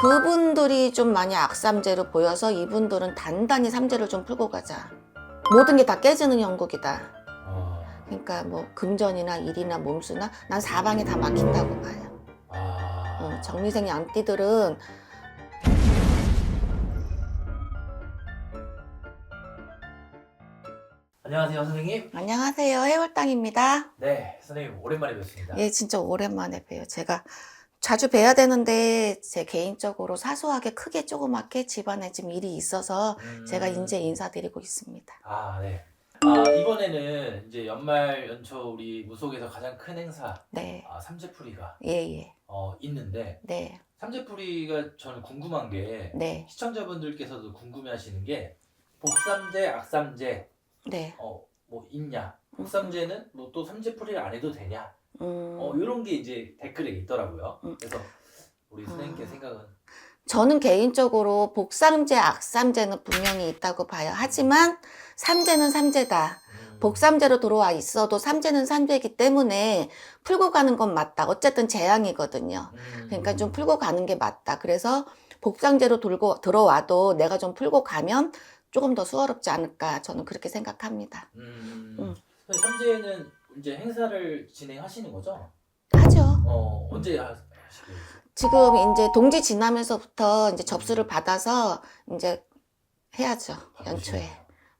그분들이 좀 많이 악삼재로 보여서 이분들은 단단히 삼재를 좀 풀고 가자. 모든 게 다 깨지는 형국이다. 아, 그러니까 뭐 금전이나 일이나 몸수나 난 사방에 다 막힌다고 봐요. 아, 어, 정미생 양띠들은 안녕하세요 선생님. 안녕하세요 해월땅입니다. 네 선생님 오랜만에 뵙습니다. 예, 진짜 오랜만에 봬요. 제가 자주 뵈야 되는데 제 개인적으로 사소하게 크게 조그맣게 집안에 좀 일이 있어서 음, 제가 이제 인사드리고 있습니다. 아 네. 아 이번에는 이제 연말 연초 우리 무속에서 가장 큰 행사 네, 아, 삼재풀이가 예, 예, 어, 있는데 네, 삼재풀이가 저는 궁금한 게 네, 시청자분들께서도 궁금해하시는 게 복삼재, 악삼재 네. 어 뭐 있냐? 복삼재는 뭐 또 삼재풀이를 안 해도 되냐? 음, 어 이런 게 이제 댓글에 있더라고요. 음. 그래서 우리 선생님께 아. 생각은 저는 개인적으로 복삼재, 악삼재는 분명히 있다고 봐요. 하지만 삼재는 삼재다. 음, 복삼재로 들어와 있어도 삼재는 삼재이기 때문에 풀고 가는 건 맞다. 어쨌든 재앙이거든요. 음, 그러니까 좀 풀고 가는 게 맞다. 그래서 복상제로 들고 들어와도 내가 좀 풀고 가면 조금 더 수월롭지 않을까 저는 그렇게 생각합니다. 음, 음. 삼재는 이제 행사를 진행하시는 거죠? 하죠. 어 언제 하- 하시게 되세요? 지금 이제 동지 지나면서부터 이제 접수를 받아서 이제 해야죠. 연초에.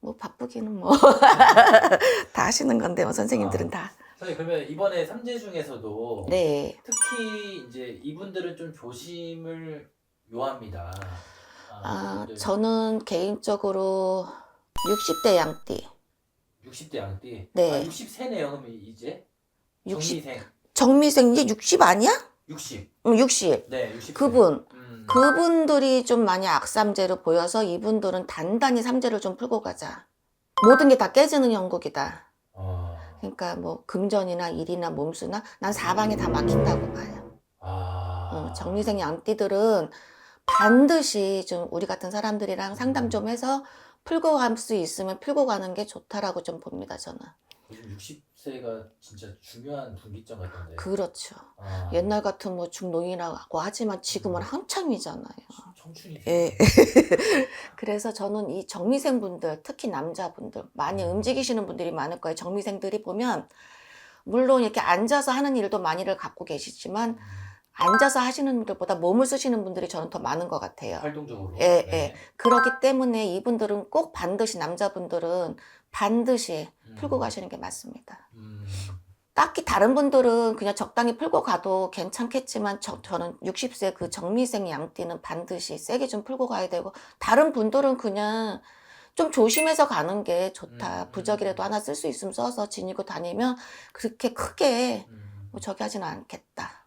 뭐 바쁘기는 뭐 다 하시는 건데 뭐 선생님들은 다. 선생님 그러면 이번에 삼재 중에서도 네. 특히 이제 이분들은 좀 조심을 요합니다. 아, 이분들 저는 개인적으로 60대 양띠. 60대 양띠. 네. 아, 60세네요. 그럼 이제 60 정미생 정미생 이제 60 아니야? 60. 응, 60. 네, 60. 그분. 음. 그분들이 좀 많이 악삼재로 보여서 이분들은 단단히 삼재를 좀 풀고 가자. 모든 게 다 깨지는 형국이다. 어, 그러니까 뭐 금전이나 일이나 몸수나 난 사방에 다 막힌다고 봐요. 아. 어, 정리생 양띠들은 반드시 좀 우리 같은 사람들이랑 상담 좀 해서 풀고 갈 수 있으면 풀고 가는 게 좋다라고 좀 봅니다, 저는. 요즘 60세가 진짜 중요한 분기점 같던데. 그렇죠. 아, 옛날 같은 뭐 중노인이라고 하지만 지금은 한참이잖아요. 청춘이. 예. 그래서 저는 이 정미생 분들, 특히 남자분들, 많이 움직이시는 분들이 많을 거예요. 정미생들이 보면, 물론 이렇게 앉아서 하는 일도 많이를 갖고 계시지만, 앉아서 하시는 분들보다 몸을 쓰시는 분들이 저는 더 많은 것 같아요. 활동적으로. 예, 네. 예. 그렇기 때문에 이분들은 꼭 반드시, 남자분들은 반드시 음. 풀고 가시는 게 맞습니다. 음. 딱히 다른 분들은 그냥 적당히 풀고 가도 괜찮겠지만 저, 저는 60세 그 정미생 양띠는 반드시 세게 좀 풀고 가야 되고 다른 분들은 그냥 좀 조심해서 가는 게 좋다. 음. 부적이라도 하나 쓸 수 있으면 써서 지니고 다니면 그렇게 크게 음. 뭐 저기 하지는 않겠다.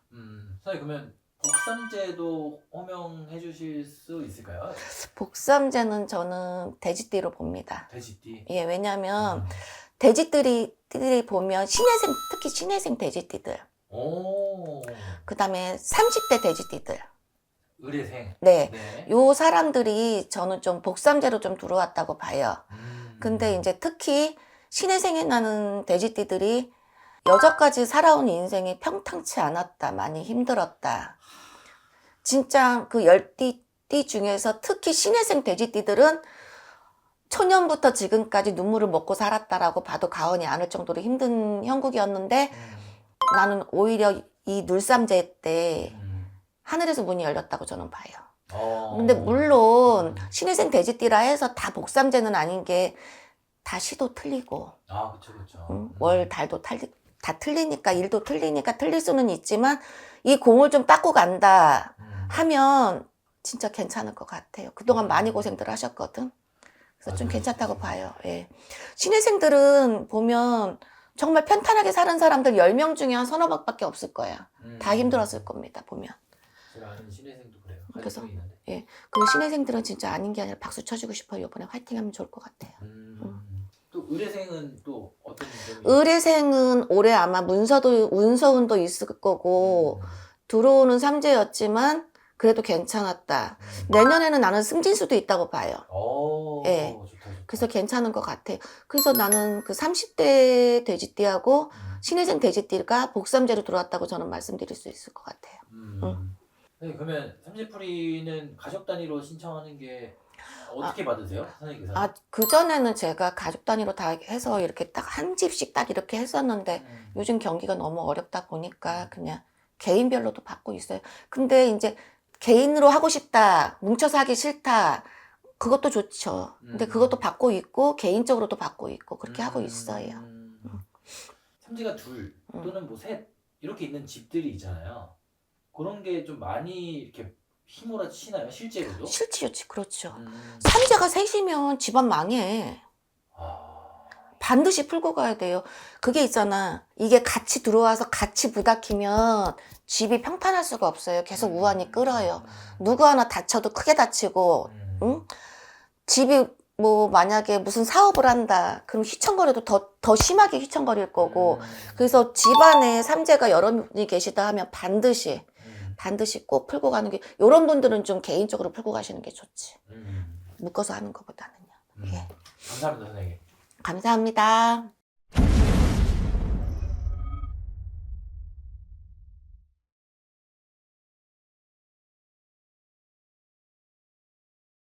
음. 선생님 그러면 복삼제도 호명해 주실 수 있을까요? 복삼제는 저는 돼지띠로 봅니다. 돼지띠. 예, 왜냐면 음. 돼지들이 띠들이 보면 신혜생 특히 신혜생 돼지띠들 오. 그 다음에 30대 돼지띠들 의뢰생. 네. 네. 요 사람들이 저는 좀 복삼제로 좀 들어왔다고 봐요. 음. 근데 이제 특히 신혜생에 나는 돼지띠들이 여자까지 살아온 인생이 평탄치 않았다. 많이 힘들었다. 진짜 그 열띠 띠 중에서 특히 신혜생 돼지띠들은 초년부터 지금까지 눈물을 먹고 살았다라고 봐도 과언이 아닐 정도로 힘든 형국이었는데 음. 나는 오히려 이 눌삼제 때 음. 하늘에서 문이 열렸다고 저는 봐요. 어. 근데 물론 음. 신혜생 돼지띠라 해서 다 복삼제는 아닌 게 다 시도 틀리고 아, 그렇죠, 그렇죠. 음, 월 달도 탈리, 다 틀리니까 일도 틀리니까 틀릴 수는 있지만 이 공을 좀 닦고 간다 음. 하면 진짜 괜찮을 것 같아요. 그동안 음. 많이 고생들 하셨거든. 그래서 좀. 괜찮다고 봐요. 예. 신혜생들은 보면 정말 편탄하게 사는 사람들 10명 중에 한 서너 명밖에 없을 거야. 음. 다 힘들었을 겁니다. 보면. 제가 아는 신혜생도 그래요. 그래서- 있는데. 그 신혜생들은 진짜 아닌 게 아니라 박수 쳐주고 싶어요. 이번에 화이팅 하면 좋을 것 같아요. 음. 또 의뢰생은 또 어떤 점이? 의뢰생은 올해 아마 문서도 운서운도 있을 거고 음. 들어오는 삼재였지만 그래도 괜찮았다. 음. 내년에는 나는 승진 수도 있다고 봐요. 오, 예. 좋다, 좋다. 그래서 괜찮은 것 같아요. 그래서 나는 그 30대 돼지띠하고 음. 신혜생 돼지띠가 복삼재로 들어왔다고 저는 말씀드릴 수 있을 것 같아요. 음. 응. 선생님 그러면 삼재풀이는 가족 단위로 신청하는 게 어떻게 받으세요? 선생님께서? 아, 그전에는 제가 가족 단위로 다 해서 이렇게 딱 한 집씩 딱 이렇게 했었는데 음. 요즘 경기가 너무 어렵다 보니까 그냥 개인별로도 받고 있어요. 근데 이제 개인으로 하고 싶다, 뭉쳐서 하기 싫다, 그것도 좋죠. 근데 음. 그것도 받고 있고, 개인적으로도 받고 있고, 그렇게 하고 음. 있어요. 삼지가 둘 음. 또는 뭐 셋 이렇게 있는 집들이 있잖아요. 그런 게 좀 많이 이렇게 힘으로 치나요? 실제로도? 실치요치, 그렇죠. 음. 삼재가 셋이면 집안 망해. 아. 반드시 풀고 가야 돼요. 그게 있잖아. 이게 같이 들어와서 같이 부닥히면 집이 평탄할 수가 없어요. 계속 음. 우환이 끌어요. 누구 하나 다쳐도 크게 다치고, 음. 응? 집이 뭐 만약에 무슨 사업을 한다. 그럼 휘청거려도 더, 더 심하게 휘청거릴 거고. 음. 그래서 집안에 삼재가 여러 분이 계시다 하면 반드시, 음. 반드시 꼭 풀고 가는 게, 요런 분들은 좀 개인적으로 풀고 가시는 게 좋지. 음. 묶어서 하는 것보다는요. 음. 예. 감사합니다 선생님. 감사합니다.